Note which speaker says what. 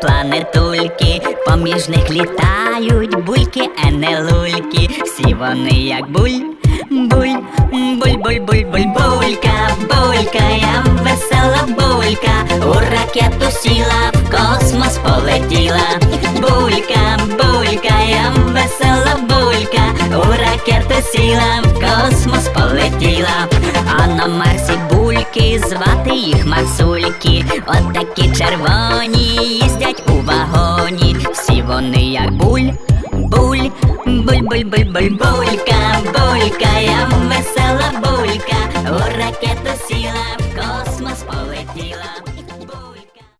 Speaker 1: планетульки, поміж них літають бульки, а не лульки. Всі вони як буль, буль, буль, буль, буль, буль, булька, булька, я весела булька, у ракету сіла, в космос полетіла. Булька, булька, я весела булька, у ракету сіла, в космос полетіла. На Марсі бульки, звати їх Марсульки. От такі червоні їздять у вагоні. Всі вони як буль, буль, буль, буль, буль, буль, булька, булька, я весела булька, у ракету